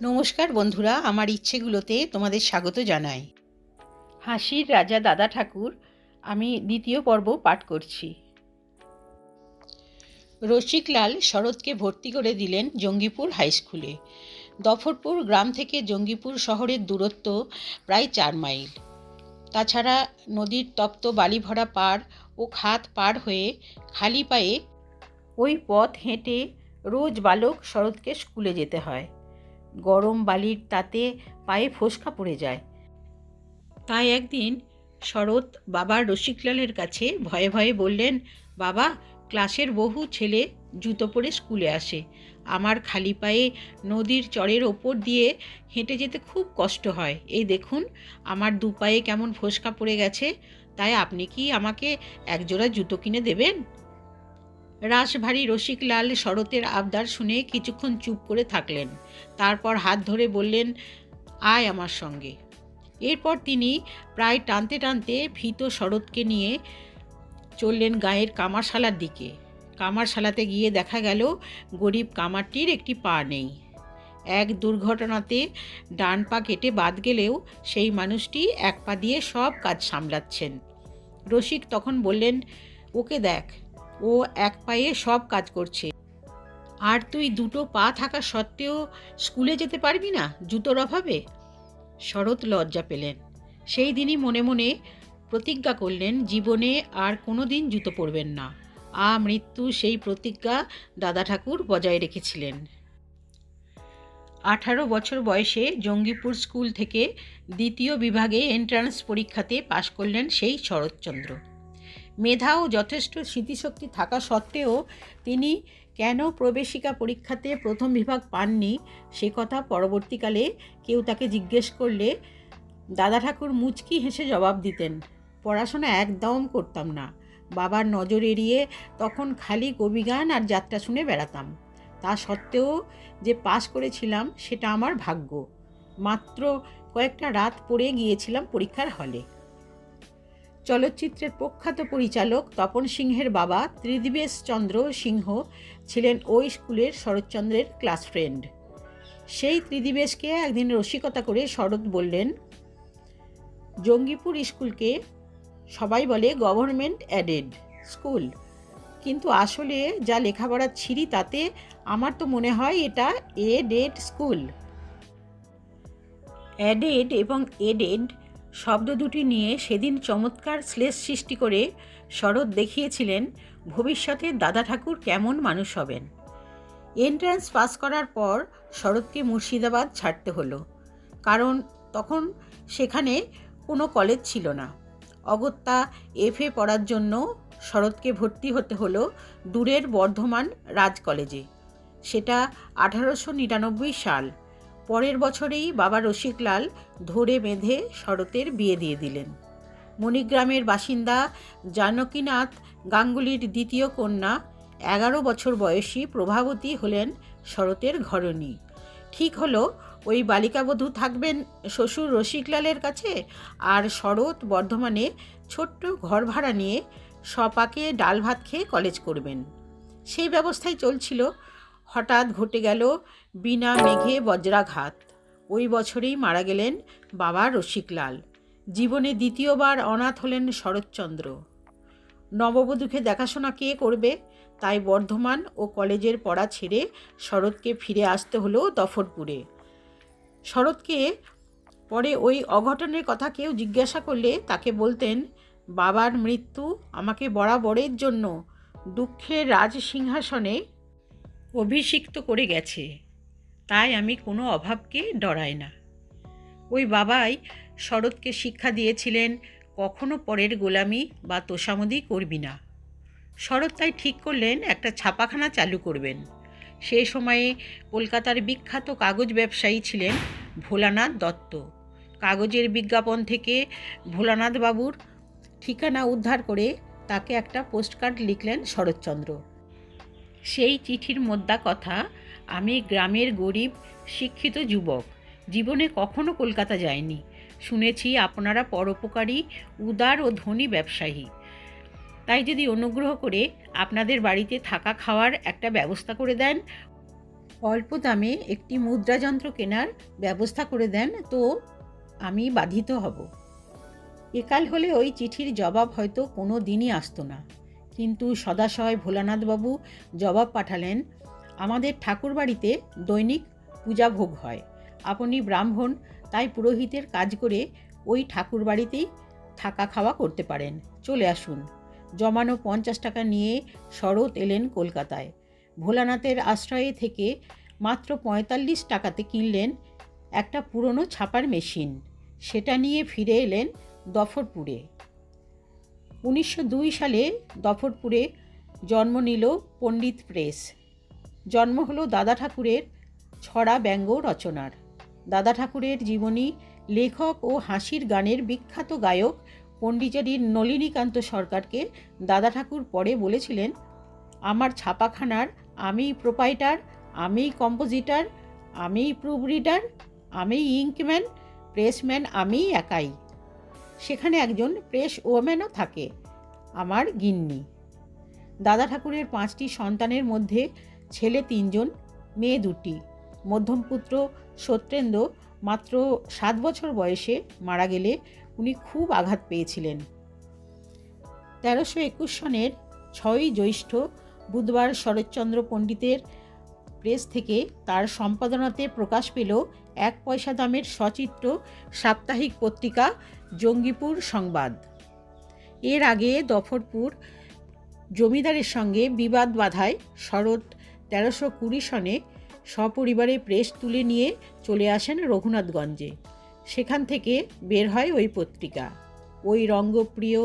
নমস্কার বন্ধুরা, আমার ইচ্ছেগুলোতে তোমাদের স্বাগত জানাই। হাসির রাজা দাদা ঠাকুর, আমি দ্বিতীয় পর্ব পাঠ করছি। রসিকলাল শরৎকে ভর্তি করে দিলেন জঙ্গিপুর হাই স্কুলে। দফরপুর গ্রাম থেকে জঙ্গিপুর শহরের দূরত্ব প্রায় চার মাইল। তাছাড়া নদীর তপ্ত বালি ভরা পার ও খাত পার হয়ে খালি পায়ে ওই পথ হেঁটে রোজ বালক শরৎকে স্কুলে যেতে হয়। গরম বালির তাতে পায়ে ফোসকা পড়ে যায়। তাই একদিন শরৎ বাবা রসিকলালের কাছে ভয়ে ভয়ে বললেন, বাবা, ক্লাসের বহু ছেলে জুতো পরে স্কুলে আসে। আমার খালি পায়ে নদীর চরের ওপর দিয়ে হেঁটে যেতে খুব কষ্ট হয়। এই দেখুন, আমার দু পায়ে কেমন ফোসকা পড়ে গেছে। তাই আপনি কি আমাকে একজোড়া জুতো কিনে দেবেন? রাসভারী রসিকলাল শরতের আবদার শুনে কিছুক্ষণ চুপ করে থাকলেন। তারপর হাত ধরে বললেন, আয় আমার সঙ্গে। এরপর তিনি প্রায় টানতে টানতে ভীত শরৎকে নিয়ে চললেন গায়ের কামারশালার দিকে। কামারশালাতে গিয়ে দেখা গেল, গরিব কামারটির একটি পা নেই। এক দুর্ঘটনাতে ডান পা কেটে বাদ গেলেও সেই মানুষটি এক পা দিয়ে সব কাজ সামলাচ্ছেন। রসিক তখন বললেন, ওকে দেখ ও এক পায়ে সব কাজ করছে। আর তুই দুটো পা থাকা সত্ত্বেও স্কুলে যেতে পারবি না জুতোর অভাবে? শরৎ লজ্জা পেলেন। সেই দিনই মনে মনে প্রতিজ্ঞা করলেন, জীবনে আর কোনো দিন জুতো পরবেন না। আ মৃত্যু সেই প্রতিজ্ঞা দাদা ঠাকুর বজায় রেখেছিলেন। আঠারো বছর বয়সে জঙ্গিপুর স্কুল থেকে দ্বিতীয় বিভাগে এন্ট্রান্স পরীক্ষাতে পাশ করলেন সেই শরৎচন্দ্র। মেধা ও যথেষ্ট স্মৃতিশক্তি থাকা সত্ত্বেও তিনি কেন প্রবেশিকা পরীক্ষাতে প্রথম বিভাগ পাননি, সে কথা পরবর্তীকালে কেউ তাকে জিজ্ঞেস করলে দাদা ঠাকুর মুচকি হেসে জবাব দিতেন, পড়াশোনা একদম করতাম না। বাবার নজর এড়িয়ে তখন খালি কবিগান আর যাত্রা শুনে বেড়াতাম। তা সত্ত্বেও যে পাশ করেছিলাম সেটা আমার ভাগ্য। মাত্র কয়েকটা রাত পড়ে গিয়েছিলাম পরীক্ষার হলে। চলচ্চিত্রের প্রখ্যাত পরিচালক তপন সিংহের বাবা ত্রিদিবেশ চন্দ্র সিংহ ছিলেন ওই স্কুলের শরৎচন্দ্রের ক্লাস ফ্রেন্ড। সেই ত্রিদিবেশকে একদিন রসিকতা করে শরৎ বললেন, জঙ্গিপুর স্কুলকে সবাই বলে গভর্নমেন্ট অ্যাডেড স্কুল, কিন্তু আসলে যা লেখাপড়া ছিঁড়ি তাতে আমার তো মনে হয় এটা এডেড স্কুল। অ্যাডেড এবং এডেড শব্দ দুটি নিয়ে সেদিন চমৎকার শ্লেষ সৃষ্টি করে শরৎ দেখিয়েছিলেন, ভবিষ্যতে দাদা ঠাকুর কেমন মানুষ হবেন। এন্ট্রান্স পাস করার পর শরৎকে মুর্শিদাবাদ ছাড়তে হলো। কারণ তখন সেখানে কোনো কলেজ ছিল না। অগত্যা এফএ পড়ার জন্য শরৎকে ভর্তি হতে হলো দূরের বর্ধমান রাজ কলেজে সেটা আঠারোশো নিরানব্বই সাল। পরের বছরেই বাবা রসিকলাল ধরে বেঁধে শরতের বিয়ে দিয়ে দিলেন। মণিগ্রামের বাসিন্দা জানকীনাথ গাঙ্গুলির দ্বিতীয় কন্যা, এগারো বছর বয়সী প্রভাবতী হলেন শরতের ঘরণী। ঠিক হলো, ওই বালিকাবধূ থাকবেন শ্বশুর রসিকলালের কাছে আর শরৎ বর্ধমানে ছোট্ট ঘর ভাড়া নিয়ে সপাকে ডাল ভাত খেয়ে কলেজ করবেন। সেই ব্যবস্থাই চলছিল। হঠাৎ ঘটে গেল বিনা মেঘে বজ্রাঘাত। ওই বছরেই মারা গেলেন বাবা রসিকলাল। জীবনে দ্বিতীয়বার অনাথ হলেন শরৎচন্দ্র। নববধূকে দেখাশোনা কে করবে, তাই বর্ধমান ও কলেজের পড়া ছেড়ে শরৎকে ফিরে আসতে হলো দফরপুরে। শরৎকে পরে ওই অঘটনের কথা কেউ জিজ্ঞাসা করলে তাকে বলতেন, বাবার মৃত্যু আমাকে বরাবরের জন্য দুঃখের রাজসিংহাসনে অভিষিক্ত করে গেছে। তাই আমি কোনো অভাবকে ডরাই না। ওই বাবাই শরৎকে শিক্ষা দিয়েছিলেন, কখনো পরের গোলামি বা তোষামদি করবি না। শরৎ তাই ঠিক করলেন, একটা ছাপাখানা চালু করবেন। সে সময়ে কলকাতার বিখ্যাত কাগজ ব্যবসায়ী ছিলেন ভোলানাথ দত্ত। কাগজের বিজ্ঞাপন থেকে ভোলানাথ বাবুর ঠিকানা উদ্ধার করে তাকে একটা পোস্টকার্ড লিখলেন শরৎচন্দ্র। সেই চিঠির মোদ্দা কথা আমি গ্রামের গরিব, শিক্ষিত যুবক। জীবনে কখনো কলকাতা যায়নি শুনেছি আপনারা পরোপকারী, উদার ও ধনী ব্যবসায়ী। তাই যদি অনুগ্রহ করে আপনাদের বাড়িতে থাকা খাওয়ার একটা ব্যবস্থা করে দেন। অল্প দামে একটি মুদ্রাযন্ত্র কেনার ব্যবস্থা করে দেন, তো আমি বাধিত হব। একাল হলে ওই চিঠির জবাব হয়তো কোনো দিনই আসতো না। কিন্তু সদাশয় ভোলানাথবাবু জবাব পাঠালেন আমাদের ঠাকুরবাড়িতে দৈনিক পূজা ভোগ হয়। আপনি ব্রাহ্মণ, তাই পুরোহিতের কাজ করে ওই ঠাকুরবাড়িতেই থাকা খাওয়া করতে পারেন। চলে আসুন। জমানো পঞ্চাশ টাকা নিয়ে শরৎ এলেন কলকাতায়। ভোলানাথের আশ্রয়ে থেকে মাত্র পঁয়তাল্লিশ টাকাতে কিনলেন একটা পুরনো ছাপার মেশিন। সেটা নিয়ে ফিরে এলেন দফরপুরে। উনিশশো দুই সালে দফরপুরে জন্ম নিল পণ্ডিত প্রেস। জন্ম হলো দাদা ঠাকুরের ছড়া ব্যঙ্গ রচনার। দাদা ঠাকুরের জীবনী, লেখক ও হাসির গানের বিখ্যাত গায়ক পণ্ডিচারীর নলিনীকান্ত সরকারকে দাদা ঠাকুর পরে বলেছিলেন, আমার ছাপাখানার, আমি প্রোপাইটার, আমি কম্পোজিটার, আমি প্রুফ রিডার, আমি ইঙ্কম্যান, প্রেসম্যান আমি একাই। সেখানে একজন প্রেস ওম্যানও থাকে, আমার গিন্নি। দাদা ঠাকুরের পাঁচটি সন্তানের মধ্যে ছেলে তিনজন, মেয়ে দুটি। মধ্যম পুত্র সত্যেন্দ্র মাত্র সাত বছর বয়সে মারা গেলে উনি খুব আঘাত পেয়েছিলেন। তেরোশো একুশ সনের ছয়ই জ্যৈষ্ঠ বুধবার শরৎচন্দ্র পণ্ডিতের প্রেস থেকে তার সম্পাদনাতে প্রকাশ পেল এক পয়সা দামের সচিত্র সাপ্তাহিক পত্রিকা জঙ্গিপুর সংবাদ। এর আগে দফরপুর জমিদারের সঙ্গে বিবাদ বাধায় শরৎ তেরোশো কুড়ি সনে সপরিবারে প্রেস তুলে নিয়ে চলে আসেন রঘুনাথগঞ্জে। সেখান থেকে বের হয় ওই পত্রিকা। ওই রঙ্গপ্রিয়,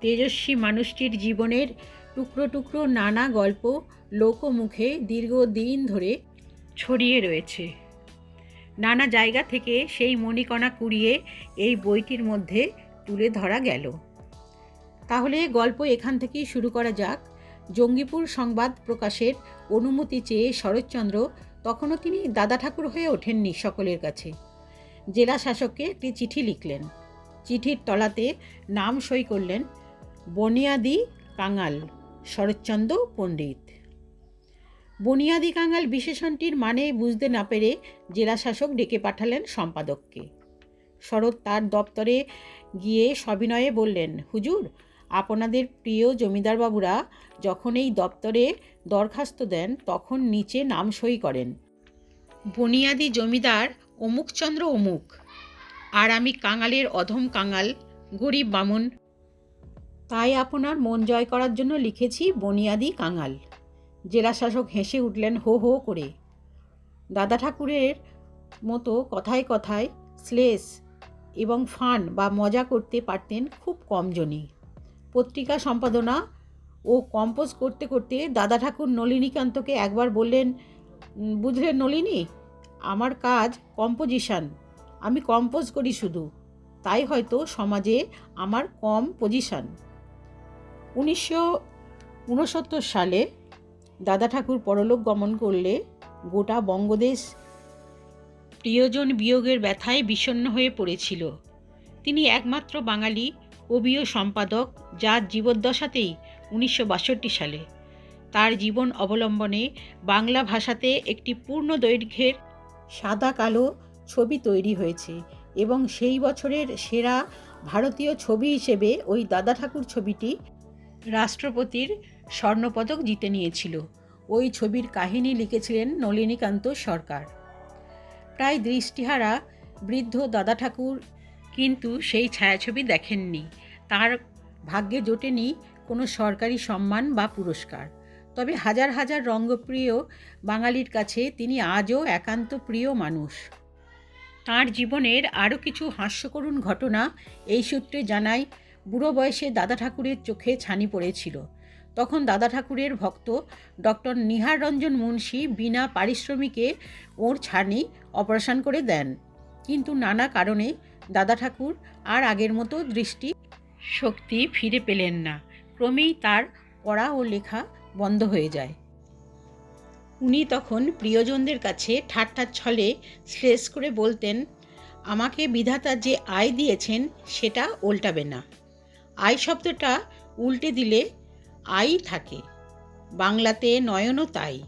তেজস্বী মানুষটির জীবনের টুকরো টুকরো নানা গল্প লোকমুখে দীর্ঘদিন ধরে ছড়িয়ে রয়েছে। নানা জায়গা থেকে সেই মণিকণা কুড়িয়ে এই বইটির মধ্যে তুলে ধরা গেল। তাহলে গল্প এখান থেকেই শুরু করা যাক। জঙ্গিপুর সংবাদ প্রকাশের অনুমতি চেয়ে শরৎচন্দ্র তখনও তিনি দাদা ঠাকুর হয়ে ওঠেননি সকলের কাছে। জেলা শাসককে একটি চিঠি লিখলেন। চিঠির তলাতে নাম সই করলেন বনিয়াদি কাঙাল, শরৎচন্দ্র পণ্ডিত। বনিয়াদি কাঙাল বিশেষণটির মানে বুঝতে না পেরে জেলা শাসক ডেকে পাঠালেন সম্পাদককে। শরৎ তার দপ্তরে গিয়ে সবিনয়ে বললেন, হুজুর আপনাদের প্রিয় জমিদারবাবুরা যখন এই দপ্তরে দরখাস্ত দেন, তখন নিচে নাম সই করেন। বনিয়াদি জমিদার অমুকচন্দ্র অমুক, আর আমি কাঙালের অধম কাঙাল, গরিব বামুন। তাই আপনার মন জয় করার জন্য লিখেছি বনিয়াদি কাঙাল। জেলাশাসক হেসে উঠলেন হো হো করে। দাদা ঠাকুরের মতো কথায় কথায় স্লেস এবং ফান বা মজা করতে পারতেন খুব কমজনই পত্রিকা সম্পাদনা ও কম্পোজ করতে করতে দাদা ঠাকুর নলিনীকান্তকে একবার বললেন "উম, বুঝলেন নলিনী আমার কাজ কম্পোজিশান। আমি কম্পোজ করি শুধু। তাই হয়তো সমাজে আমার কম পজিশান। উনিশশো উনসত্তর সালে দাদা ঠাকুর পরলোক গমন করলে গোটা বঙ্গদেশ প্রিয়জন বিয়োগের ব্যথায় বিষণ্ণ হয়ে পড়েছিল। তিনি একমাত্র বাঙালি কবি ও সম্পাদক যার জীবদ্দশাতেই উনিশশো বাষট্টি সালে। তার জীবন অবলম্বনে বাংলা ভাষাতে একটি পূর্ণ দৈর্ঘ্যের সাদা কালো ছবি তৈরি হয়েছে এবং সেই বছরের সেরা ভারতীয় ছবি হিসেবে ওই দাদা ঠাকুর ছবিটি রাষ্ট্রপতির স্বর্ণপদক জিতে নিয়েছিল। ওই ছবির কাহিনী লিখেছিলেন নলিনীকান্ত সরকার। প্রায় দৃষ্টিহারা বৃদ্ধ দাদা ঠাকুর কিন্তু সেই ছায়াছবি দেখেননি। তার ভাগ্যে জোটেনি কোনো সরকারি সম্মান বা পুরস্কার। তবে হাজার হাজার রঙ্গপ্রিয় বাঙালির কাছে তিনি আজও একান্ত প্রিয় মানুষ। তার জীবনের আরও কিছু হাস্যকরুণ ঘটনা এই সূত্রে জানায়, বুড়ো বয়সে দাদা ঠাকুরের চোখে ছানি পড়েছিল। তখন দাদা ঠাকুরের ভক্ত ডক্টর নিহার রঞ্জন মুন্সি বিনা পারিশ্রমিকে ওর ছানি অপারেশন করে দেন। কিন্তু নানা কারণে দাদা ঠাকুর আর আগের মতো দৃষ্টি শক্তি ফিরে পেলেন না। ক্রমেই তার পড়া ও লেখা বন্ধ হয়ে যায়। উনি তখন প্রিয়জনদের কাছে ঠাট্টার ছলে শ্লেষ করে বলতেন, আমাকে বিধাতা যে আয় দিয়েছেন, সেটা উল্টাবে না। আয় শব্দটা উল্টে দিলে আই থাকে। বাংলাতে নয়নও তাই।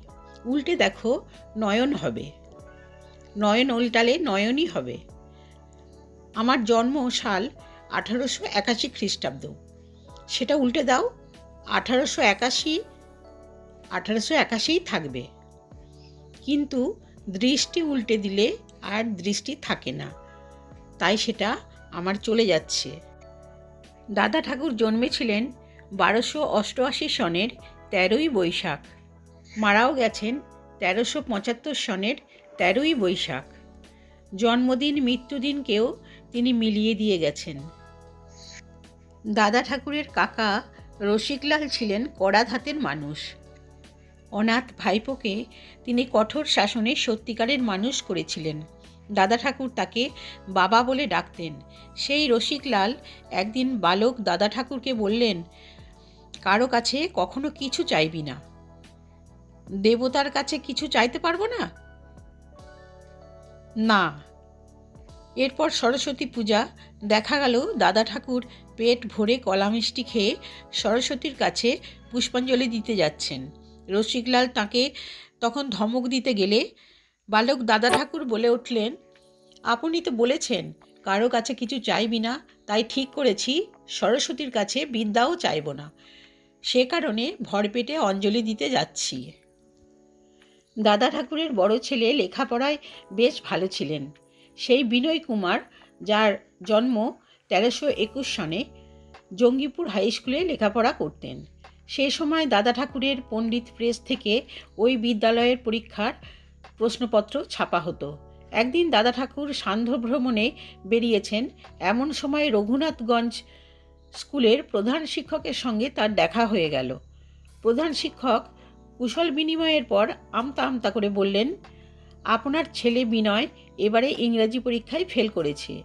উল্টে দেখো নয়ন হবে। নয়ন উল্টালে নয়নই হবে। আমার জন্ম সাল আঠারোশো একাশি খ্রিস্টাব্দ। সেটা উল্টে দাও, আঠারোশো একাশি, আঠারোশো একাশিই থাকবে। কিন্তু দৃষ্টি উল্টে দিলে আর দৃষ্টি থাকে না। তাই সেটা আমার চলে যাচ্ছে। দাদা ঠাকুর জন্মেছিলেন বারোশো অষ্টআশি সনের তেরোই বৈশাখ। মারাও গেছেন তেরোশো পঁচাত্তর সনের তেরোই বৈশাখ। জন্মদিন মৃত্যুদিনকেও তিনি মিলিয়ে দিয়ে গেছেন। দাদা ঠাকুরের কাকা রসিকলাল ছিলেন কড়া ধাতের মানুষ। অনাথ ভাইপোকে তিনি কঠোর শাসনে সত্যিকারের মানুষ করেছিলেন। দাদা ঠাকুর তাকে বাবা বলে ডাকতেন। সেই রসিকলাল একদিন বালক দাদা ঠাকুরকে বললেন, কারও কাছে কখনো কিছু চাইবি না। দেবতার কাছে কিছু চাইতে পারব না? না। এরপর সরস্বতী পূজা, দেখা গেল দাদা ঠাকুর পেট ভরে কলা মিষ্টি খেয়ে সরস্বতীর কাছে পুষ্পাঞ্জলি দিতে যাচ্ছেন। রসিকলাল তাকে তখন ধমক দিতে গেলে বালক দাদা ঠাকুর বলে উঠলেন, আপনি তো বলেছেন, কারও কাছে কিছু চাইবি না, তাই ঠিক করেছি, সরস্বতীর কাছে বিদ্যাও চাইব না। সে কারণে ভরপেটে অঞ্জলি দিতে যাচ্ছি। দাদা ঠাকুরের বড় ছেলে লেখাপড়ায় বেশ ভালো ছিলেন। সেই বিনয় কুমার, যার জন্ম তেরোশো একুশ সনে জঙ্গিপুর হাই স্কুলে লেখাপড়া করতেন। সে সময় দাদা ঠাকুরের পণ্ডিত প্রেস থেকে ওই বিদ্যালয়ের পরীক্ষার প্রশ্নপত্র ছাপা হতো। একদিন দাদা ঠাকুর সান্ধ্য ভ্রমণে বেরিয়েছেন। এমন সময় রঘুনাথগঞ্জ স্কুলের প্রধান শিক্ষকের সঙ্গে তার দেখা হয়ে গেল। প্রধান শিক্ষক কুশল বিনিময়ের পর আমতা আমতা করে বললেন আপনার ছেলে বিনয় এবারে ইংরাজি পরীক্ষায় ফেল করেছে।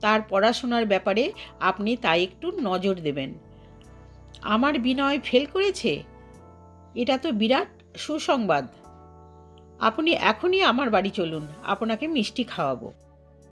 তার পড়াশোনার ব্যাপারে আপনি তাই একটু নজর দেবেন। আমার বিনয় ফেল করেছে? এটা তো বিরাট সুসংবাদ। আপনি এখনই আমার বাড়ি চলুন, আপনাকে মিষ্টি খাওয়াবো।